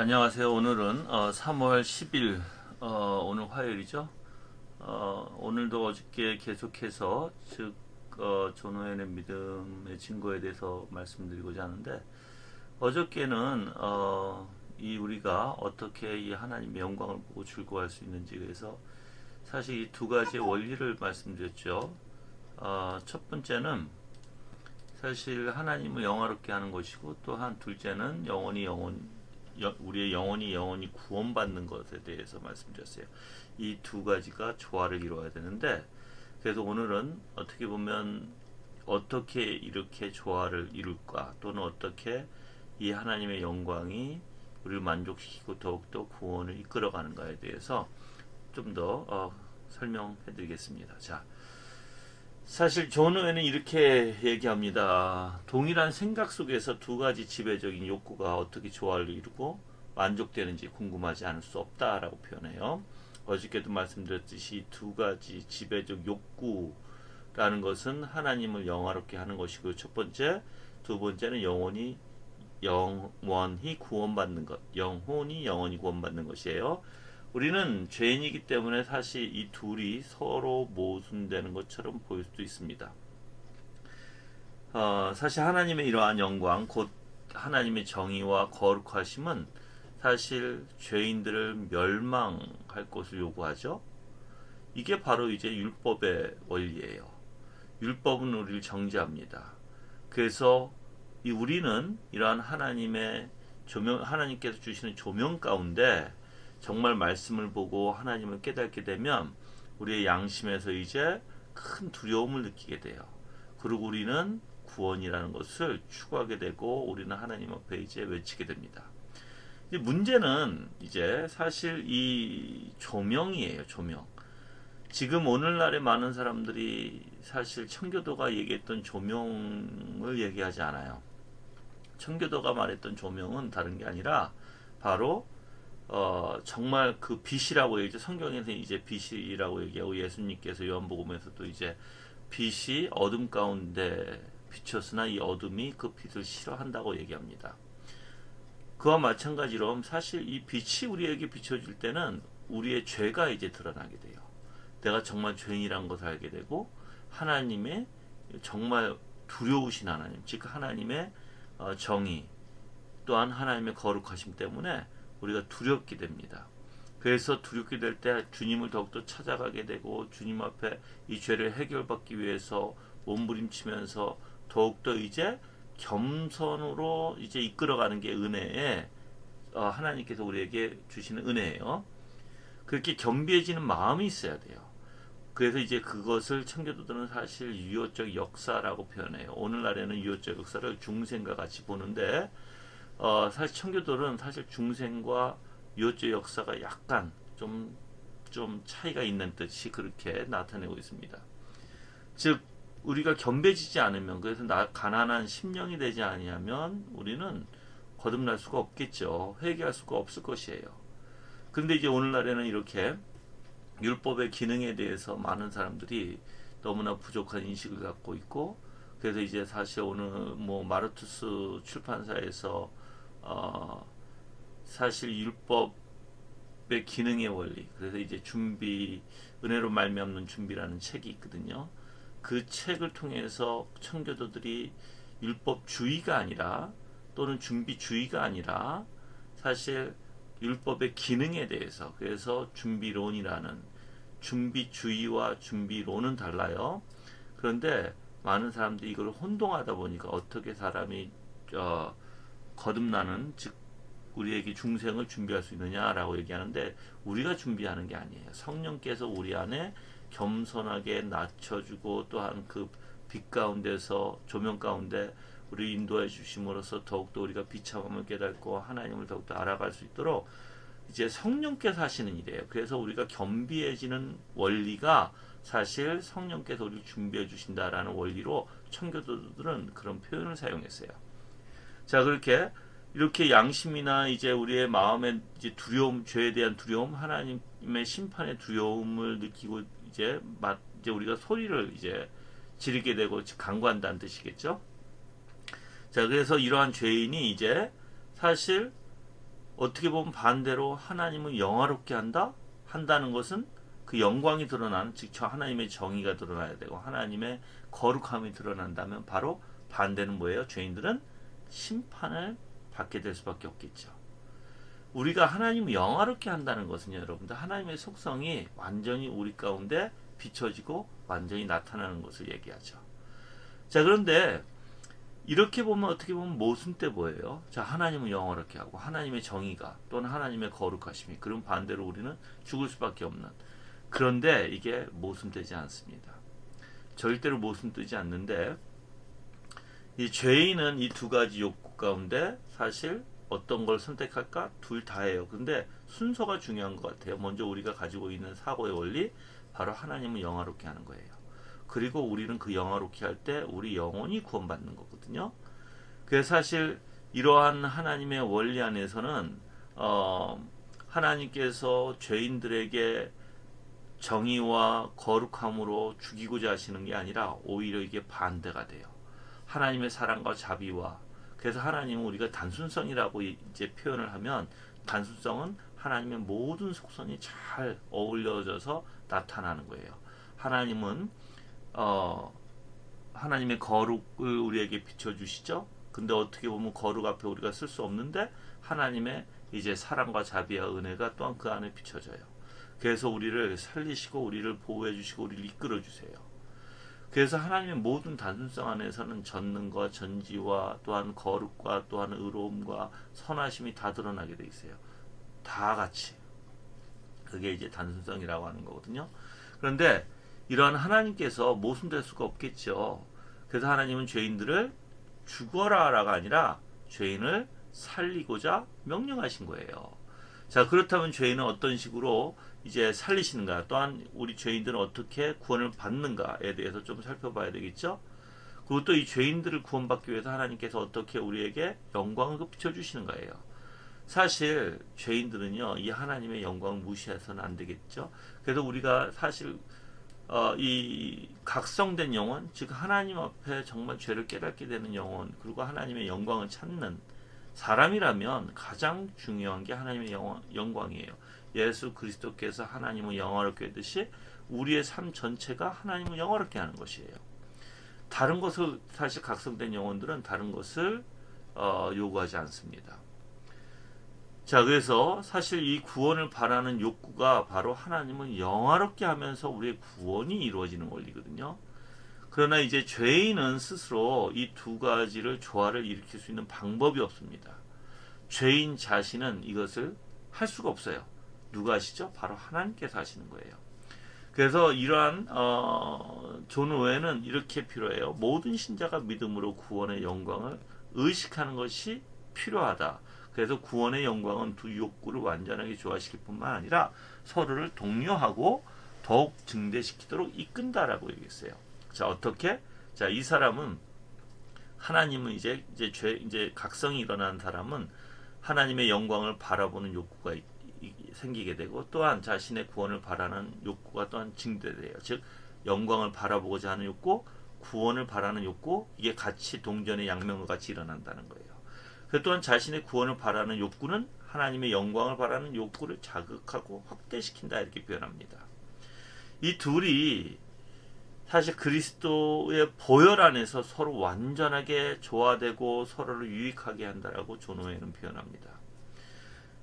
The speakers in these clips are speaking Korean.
안녕하세요. 오늘은 어, 3월 10일 어, 오늘 화요일이죠. 어, 오늘도 어저께 계속해서 즉 어, 전호연의 믿음의 증거에 대해서 말씀드리고자 하는데 어저께는 어, 이 우리가 어떻게 이 하나님의 영광을 보고 즐거워할 수 있는지에 대해서 사실 이 두 가지의 원리를 말씀드렸죠. 어, 첫 번째는 사실 하나님을 영화롭게 하는 것이고 또한 둘째는 영원히 영원 여- 우리의 영혼이 영원히 구원받는 것에 대해서 말씀드렸어요. 이 두 가지가 조화를 이루어야 되는데 그래서 오늘은 어떻게 보면 어떻게 이렇게 조화를 이룰까 또는 어떻게 이 하나님의 영광이 우리를 만족시키고 더욱더 구원을 이끌어가는가에 대해서 좀더 어, 설명해 드리겠습니다. 자, 사실 존우에는 이렇게 얘기합니다. 동일한 생각 속에서 두 가지 지배적인 욕구가 어떻게 조화를 이루고 만족되는지 궁금하지 않을 수 없다라고 표현해요. 어저께도 말씀드렸듯이 이두 가지 지배적 욕구라는 것은 하나님을 영화롭게 하는 것이고 첫 번째, 두 번째는 영원히 영원히 구원받는 것, 영혼이 영원히 구원받는 것이에요. 우리는 죄인이기 때문에 사실 이 둘이 서로 모순되는 것처럼 보일 수도 있습니다. 어, 사실 하나님의 이러한 영광, 곧 하나님의 정의와 거룩하심은 사실 죄인들을 멸망할 것을 요구하죠. 이게 바로 이제 율법의 원리예요. 율법은 우리를 정죄합니다. 그래서 이 우리는 이러한 하나님의 조명, 하나님께서 주시는 조명 가운데 정말 말씀을 보고 하나님을 깨닫게 되면 우리의 양심에서 이제 큰 두려움을 느끼게 돼요. 그리고 우리는 구원이라는 것을 추구하게 되고 우리는 하나님 앞에 이제 외치게 됩니다. 이제 문제는 이제 사실 이 조명이에요, 조명. 지금 오늘날의 많은 사람들이 사실 청교도가 얘기했던 조명을 얘기하지 않아요. 청교도가 말했던 조명은 다른 게 아니라 바로 어, 정말 그 빛이라고 얘기죠. 성경에서 이제 빛이라고 얘기하고 예수님께서 요한복음에서도 이제 빛이 어둠 가운데 비쳤으나 이 어둠이 그 빛을 싫어한다고 얘기합니다. 그와 마찬가지로 사실 이 빛이 우리에게 비춰질 때는 우리의 죄가 이제 드러나게 돼요. 내가 정말 죄인이란 것을 알게 되고 하나님의 정말 두려우신 하나님, 즉 하나님의 어, 정의 또한 하나님의 거룩하심 때문에 우리가 두렵게 됩니다. 그래서 두렵게 될 때 주님을 더욱더 찾아가게 되고 주님 앞에 이 죄를 해결받기 위해서 몸부림치면서 더욱더 이제 겸손으로 이제 이끌어가는 게 은혜에 어, 하나님께서 우리에게 주시는 은혜예요. 그렇게 겸비해지는 마음이 있어야 돼요. 그래서 이제 그것을 청교도들은 사실 유효적 역사라고 표현해요. 오늘날에는 유효적 역사를 중생과 같이 보는데 어, 사실 청교도는 사실 중생과 유효적 역사가 약간 좀, 좀 차이가 있는 듯이 그렇게 나타내고 있습니다. 즉 우리가 겸배지지 않으면 그래서 나, 가난한 심령이 되지 아니하면 우리는 거듭날 수가 없겠죠. 회개할 수가 없을 것이에요. 그런데 이제 오늘날에는 이렇게 율법의 기능에 대해서 많은 사람들이 너무나 부족한 인식을 갖고 있고 그래서 이제 사실 오늘 뭐 마르투스 출판사에서 어 사실 율법의 기능의 원리 그래서 이제 준비 은혜로 말미암는 준비라는 책이 있거든요. 그 책을 통해서 청교도들이 율법주의가 아니라 또는 준비주의가 아니라 사실 율법의 기능에 대해서 그래서 준비론이라는 준비주의와 준비론은 달라요. 그런데 많은 사람들이 이걸 혼동하다 보니까 어떻게 사람이 어, 거듭나는 즉 우리에게 중생을 준비할 수 있느냐라고 얘기하는데 우리가 준비하는 게 아니에요. 성령께서 우리 안에 겸손하게 낮춰주고 또한 그 빛 가운데서 조명 가운데 우리 인도해 주심으로써 더욱더 우리가 비참함을 깨닫고 하나님을 더욱더 알아갈 수 있도록 이제 성령께서 하시는 일이에요. 그래서 우리가 겸비해지는 원리가 사실 성령께서 우리를 준비해 주신다라는 원리로 청교도들은 그런 표현을 사용했어요. 자, 그렇게 이렇게 양심이나 이제 우리의 마음의 이제 두려움, 죄에 대한 두려움, 하나님의 심판의 두려움을 느끼고 이제 막 이제 우리가 소리를 이제 지르게 되고 강구한다는 뜻이겠죠. 자, 그래서 이러한 죄인이 이제 사실 어떻게 보면 반대로 하나님을 영화롭게 한다 한다는 것은 그 영광이 드러나는 즉저 하나님의 정의가 드러나야 되고 하나님의 거룩함이 드러난다면 바로 반대는 뭐예요? 죄인들은 심판을 받게 될 수밖에 없겠죠. 우리가 하나님을 영화롭게 한다는 것은 여러분들 하나님의 속성이 완전히 우리 가운데 비춰지고 완전히 나타나는 것을 얘기하죠. 자 그런데 이렇게 보면 어떻게 보면 모순 때 뭐예요? 자 하나님은 영화롭게 하고 하나님의 정의가 또는 하나님의 거룩하심이 그럼 반대로 우리는 죽을 수밖에 없는 그런데 이게 모순되지 않습니다. 절대로 모순되지 않는데 이 죄인은 이 두 가지 욕구 가운데 사실 어떤 걸 선택할까 둘 다예요. 근데 순서가 중요한 것 같아요. 먼저 우리가 가지고 있는 사고의 원리 바로 하나님을 영화롭게 하는 거예요. 그리고 우리는 그 영화롭게 할 때 우리 영혼이 구원받는 거거든요. 그래서 사실 이러한 하나님의 원리 안에서는 어, 하나님께서 죄인들에게 정의와 거룩함으로 죽이고자 하시는 게 아니라 오히려 이게 반대가 돼요. 하나님의 사랑과 자비와 그래서 하나님은 우리가 단순성이라고 이제 표현을 하면 단순성은 하나님의 모든 속성이 잘 어울려져서 나타나는 거예요. 하나님은 어 하나님의 거룩을 우리에게 비춰 주시죠. 근데 어떻게 보면 거룩 앞에 우리가 쓸 수 없는데 하나님의 이제 사랑과 자비와 은혜가 또한 그 안에 비춰져요. 그래서 우리를 살리시고 우리를 보호해 주시고 우리를 이끌어 주세요. 그래서 하나님의 모든 단순성 안에서는 전능과 전지와 또한 거룩과 또한 의로움과 선하심이 다 드러나게 돼 있어요. 다 같이. 그게 이제 단순성이라고 하는 거거든요. 그런데 이러한 하나님께서 모순될 수가 없겠죠. 그래서 하나님은 죄인들을 죽어라라가 아니라 죄인을 살리고자 명령하신 거예요. 자, 그렇다면 죄인은 어떤 식으로 이제 살리시는가, 또한 우리 죄인들은 어떻게 구원을 받는가에 대해서 좀 살펴봐야 되겠죠. 그리고 또 이 죄인들을 구원받기 위해서 하나님께서 어떻게 우리에게 영광을 비춰주시는 거예요. 사실 죄인들은요, 이 하나님의 영광을 무시해서는 안 되겠죠. 그래서 우리가 사실 어, 이 각성된 영혼, 즉 하나님 앞에 정말 죄를 깨닫게 되는 영혼, 그리고 하나님의 영광을 찾는 사람이라면 가장 중요한 게 하나님의 영광, 영광 이에요. 예수 그리스도께서 하나님을 영화롭게 하듯이 우리의 삶 전체가 하나님을 영화롭게 하는 것이에요. 다른 것을 사실 각성된 영혼들은 다른 것을 어, 요구하지 않습니다. 자, 그래서 사실 이 구원을 바라는 욕구가 바로 하나님을 영화롭게 하면서 우리의 구원이 이루어지는 원리거든요. 그러나 이제 죄인은 스스로 이 두 가지를 조화를 일으킬 수 있는 방법이 없습니다. 죄인 자신은 이것을 할 수가 없어요. 누가 하시죠? 바로 하나님께서 하시는 거예요. 그래서 이러한 어, 존 오웨는 이렇게 필요해요. 모든 신자가 믿음으로 구원의 영광을 의식하는 것이 필요하다. 그래서 구원의 영광은 두 욕구를 완전하게 조화시킬 뿐만 아니라 서로를 독려하고 더욱 증대시키도록 이끈다라고 얘기했어요. 자 어떻게? 자 이 사람은 하나님은 이제 이제 죄 이제 각성이 일어난 사람은 하나님의 영광을 바라보는 욕구가 생기게 되고 또한 자신의 구원을 바라는 욕구가 또한 증대돼요. 즉 영광을 바라보고자 하는 욕구, 구원을 바라는 욕구 이게 같이 동전의 양면과 같이 일어난다는 거예요. 그 또한 자신의 구원을 바라는 욕구는 하나님의 영광을 바라는 욕구를 자극하고 확대시킨다 이렇게 표현합니다. 이 둘이 사실 그리스도의 보혈 안에서 서로 완전하게 조화되고 서로를 유익하게 한다라고 존오에는 표현합니다.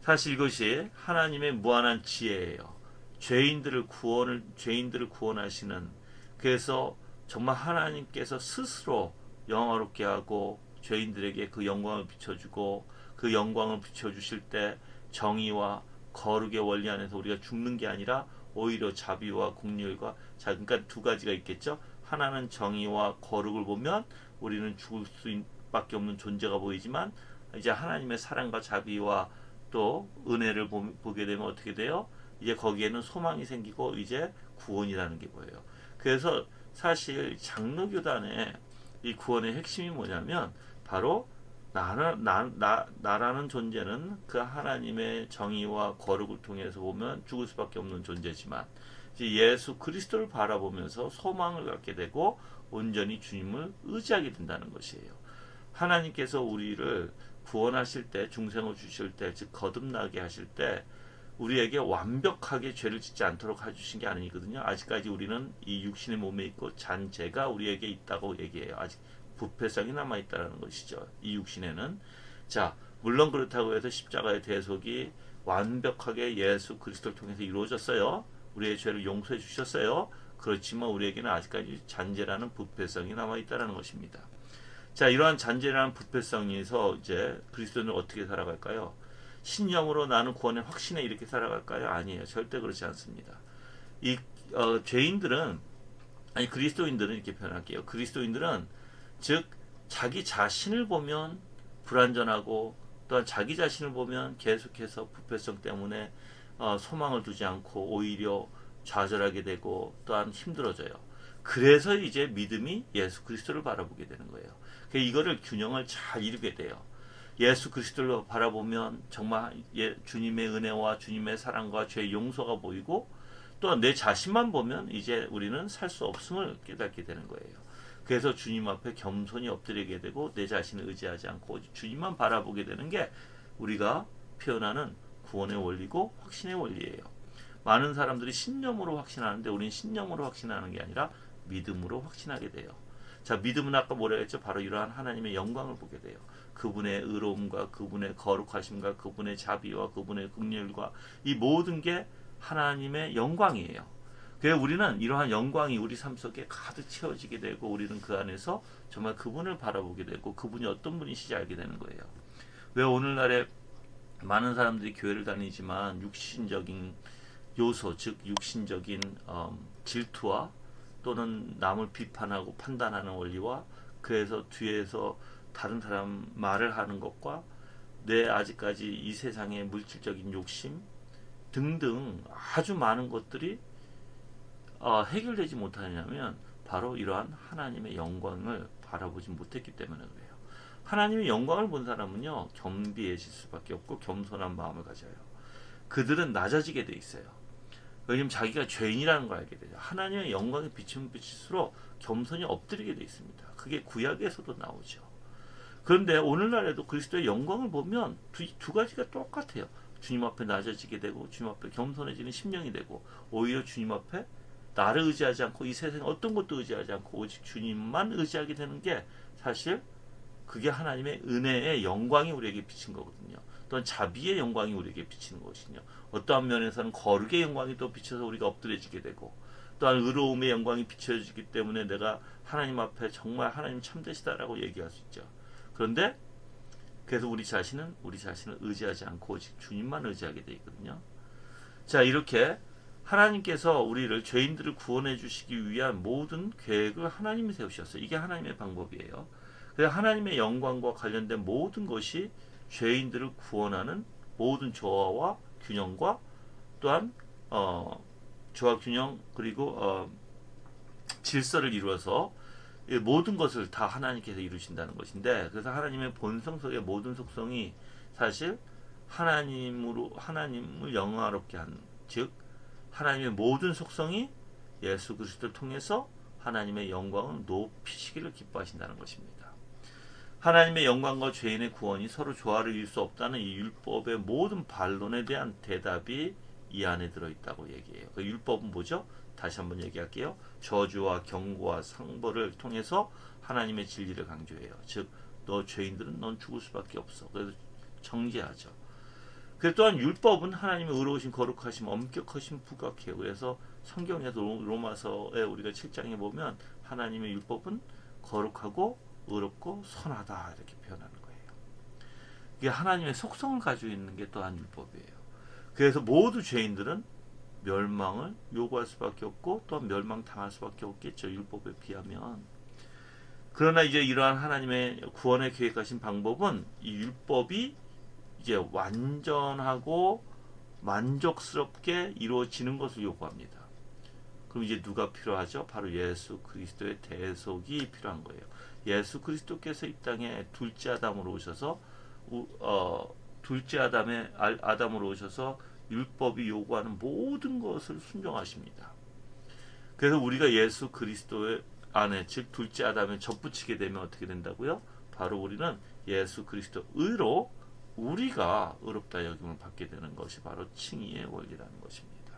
사실 이것이 하나님의 무한한 지혜예요. 죄인들을 구원을 죄인들을 구원하시는 그래서 정말 하나님께서 스스로 영화롭게 하고 죄인들에게 그 영광을 비춰주고 그 영광을 비춰주실 때 정의와 거룩의 원리 안에서 우리가 죽는 게 아니라 오히려 자비와 공률과 자 그러니까 두 가지가 있겠죠. 하나는 정의와 거룩을 보면 우리는 죽을 수밖에 없는 존재가 보이지만 이제 하나님의 사랑과 자비와 또 은혜를 보, 보게 되면 어떻게 돼요? 이제 거기에는 소망이 생기고 이제 구원이라는 게 보여요. 그래서 사실 장로교단의 이 구원의 핵심이 뭐냐면 바로 나라, 나, 나, 나라는 존재는 그 하나님의 정의와 거룩을 통해서 보면 죽을 수밖에 없는 존재지만 예수 그리스도를 바라보면서 소망을 갖게 되고 온전히 주님을 의지하게 된다는 것이에요. 하나님께서 우리를 구원하실 때 중생을 주실 때 즉 거듭나게 하실 때 우리에게 완벽하게 죄를 짓지 않도록 해주신 게 아니거든요. 아직까지 우리는 이 육신의 몸에 있고 잔재가 우리에게 있다고 얘기해요. 아직 부패성이 남아 있다는 것이죠. 이 육신에는 자 물론 그렇다고 해서 십자가의 대속이 완벽하게 예수 그리스도를 통해서 이루어졌어요. 우리의 죄를 용서해 주셨어요. 그렇지만 우리에게는 아직까지 잔재라는 부패성이 남아 있다는 것입니다. 자 이러한 잔재라는 부패성에서 이제 그리스도는 어떻게 살아갈까요? 신념으로 나는 구원의 확신에 이렇게 살아갈까요? 아니에요. 절대 그렇지 않습니다. 이 어, 죄인들은 아니 그리스도인들은 이렇게 표현할게요. 그리스도인들은 즉 자기 자신을 보면 불완전하고 또한 자기 자신을 보면 계속해서 부패성 때문에 어, 소망을 두지 않고 오히려 좌절하게 되고 또한 힘들어져요. 그래서 이제 믿음이 예수 그리스도를 바라보게 되는 거예요. 그 이거를 균형을 잘 이루게 돼요. 예수 그리스도를 바라보면 정말 예, 주님의 은혜와 주님의 사랑과 죄 용서가 보이고 또한 내 자신만 보면 이제 우리는 살 수 없음을 깨닫게 되는 거예요. 그래서 주님 앞에 겸손히 엎드리게 되고 내 자신을 의지하지 않고 주님만 바라보게 되는 게 우리가 표현하는 구원의 원리고 확신의 원리예요. 많은 사람들이 신념으로 확신하는데 우리는 신념으로 확신하는 게 아니라 믿음으로 확신하게 돼요. 자, 믿음은 아까 뭐라 했죠? 바로 이러한 하나님의 영광을 보게 돼요. 그분의 의로움과 그분의 거룩하심과 그분의 자비와 그분의 긍휼과 이 모든 게 하나님의 영광이에요. 그래서 우리는 이러한 영광이 우리 삶 속에 가득 채워지게 되고 우리는 그 안에서 정말 그분을 바라보게 되고 그분이 어떤 분이시지 알게 되는 거예요. 왜 오늘날에 많은 사람들이 교회를 다니지만 육신적인 요소, 즉 육신적인 음, 질투와 또는 남을 비판하고 판단하는 원리와 그래서 뒤에서 다른 사람 말을 하는 것과 내 아직까지 이 세상의 물질적인 욕심 등등 아주 많은 것들이 어, 해결되지 못하냐면 바로 이러한 하나님의 영광을 바라보지 못했기 때문에 그래요. 하나님의 영광을 본 사람은요 겸비해질 수밖에 없고 겸손한 마음을 가져요. 그들은 낮아지게 돼 있어요. 왜냐면 자기가 죄인이라는 걸 알게 되죠. 하나님의 영광이 비치면 비칠수록 겸손히 엎드리게 돼 있습니다. 그게 구약에서도 나오죠. 그런데 오늘날에도 그리스도의 영광을 보면 두, 두 가지가 똑같아요. 주님 앞에 낮아지게 되고 주님 앞에 겸손해지는 심령이 되고 오히려 주님 앞에 나를 의지하지 않고 이 세상 어떤 것도 의지하지 않고 오직 주님만 의지하게 되는 게 사실 그게 하나님의 은혜의 영광이 우리에게 비친 거거든요. 또한 자비의 영광이 우리에게 비치는 것이요. 어떠한 면에서는 거룩의 영광이 또 비쳐서 우리가 엎드려지게 되고 또한 의로움의 영광이 비춰지기 때문에 내가 하나님 앞에 정말 하나님 참되시다라고 얘기할 수 있죠. 그런데 그래서 우리 자신은 우리 자신을 의지하지 않고 오직 주님만 의지하게 돼 있거든요. 자 이렇게 하나님께서 우리를 죄인들을 구원해 주시기 위한 모든 계획을 하나님이 세우셨어요. 이게 하나님의 방법이에요. 그래서 하나님의 영광과 관련된 모든 것이 죄인들을 구원하는 모든 조화와 균형과 또한 어, 조화 균형 그리고 어, 질서를 이루어서 모든 것을 다 하나님께서 이루신다는 것인데 그래서 하나님의 본성 속의 모든 속성이 사실 하나님으로 하나님을 영화롭게 한즉 하나님의 모든 속성이 예수 그리스도를 통해서 하나님의 영광을 높이시기를 기뻐하신다는 것입니다. 하나님의 영광과 죄인의 구원이 서로 조화를 이룰 수 없다는 이 율법의 모든 반론에 대한 대답이 이 안에 들어있다고 얘기해요. 그 율법은 뭐죠? 다시 한번 얘기할게요. 저주와 경고와 상벌을 통해서 하나님의 진리를 강조해요. 즉, 너 죄인들은 넌 죽을 수밖에 없어. 그래서 정죄하죠. 그 또한 율법은 하나님의 의로우신 거룩하심, 엄격하심 부각해요. 그래서 성경에서 로마서에 우리가 7장에 보면 하나님의 율법은 거룩하고 의롭고 선하다 이렇게 표현하는 거예요. 이게 하나님의 속성을 가지고 있는 게 또한 율법이에요. 그래서 모두 죄인들은 멸망을 요구할 수밖에 없고 또한 멸망 당할 수밖에 없겠죠. 율법에 비하면. 그러나 이제 이러한 하나님의 구원에 계획하신 방법은 이 율법이 이제 완전하고 만족스럽게 이루어지는 것을 요구합니다. 그럼 이제 누가 필요하죠? 바로 예수 그리스도의 대속이 필요한 거예요. 예수 그리스도께서 이 땅에 둘째 아담으로 오셔서 어, 둘째 아담의 아담으로 오셔서 율법이 요구하는 모든 것을 순종하십니다. 그래서 우리가 예수 그리스도의 안에 즉 둘째 아담에 접붙이게 되면 어떻게 된다고요? 바로 우리는 예수 그리스도 의로 우리가 의롭다 여김을 받게 되는 것이 바로 칭의의 원리라는 것입니다.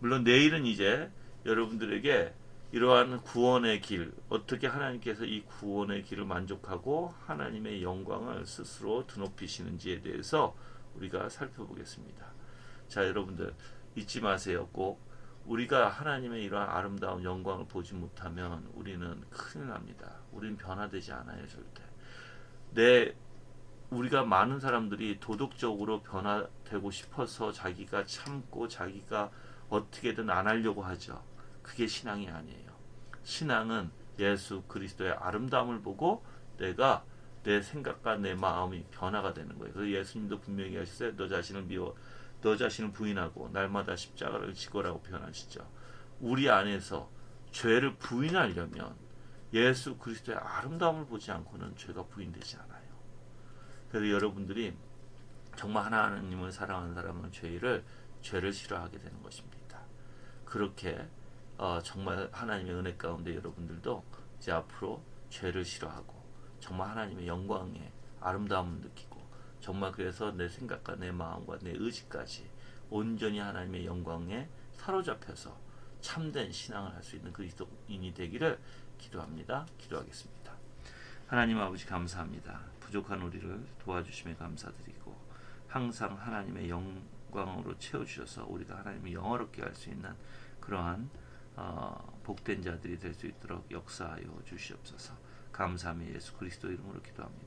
물론 내일은 이제 여러분들에게 이러한 구원의 길, 어떻게 하나님께서 이 구원의 길을 만족하고 하나님의 영광을 스스로 드높이시는지에 대해서 우리가 살펴보겠습니다. 자, 여러분들 잊지 마세요. 꼭 우리가 하나님의 이러한 아름다운 영광을 보지 못하면 우리는 큰일 납니다. 우리는 변화되지 않아요, 절대. 내 우리가 많은 사람들이 도덕적으로 변화되고 싶어서 자기가 참고 자기가 어떻게든 안 하려고 하죠. 그게 신앙이 아니에요. 신앙은 예수 그리스도의 아름다움을 보고 내가 내 생각과 내 마음이 변화가 되는 거예요. 그래서 예수님도 분명히 하셨어요. 너 자신을 미워, 너 자신을 부인하고 날마다 십자가를 지고라고 표현하시죠. 우리 안에서 죄를 부인하려면 예수 그리스도의 아름다움을 보지 않고는 죄가 부인되지 않아요. 그래서 여러분들이 정말 하나님을 사랑하는 사람은 죄를 죄를 싫어하게 되는 것입니다. 그렇게 어, 정말 하나님의 은혜 가운데 여러분들도 이제 앞으로 죄를 싫어하고 정말 하나님의 영광에 아름다움을 느끼고 정말 그래서 내 생각과 내 마음과 내 의지까지 온전히 하나님의 영광에 사로잡혀서 참된 신앙을 할 수 있는 그리스도인이 되기를 기도합니다. 기도하겠습니다. 하나님 아버지 감사합니다. 부족한 우리를 도와주심에 감사드리고 항상 하나님의 영광으로 채워주셔서 우리가 하나님을 영화롭게 할 수 있는 그러한 어, 복된 자들이 될 수 있도록 역사하여 주시옵소서. 감사함이 예수 그리스도 이름으로 기도합니다.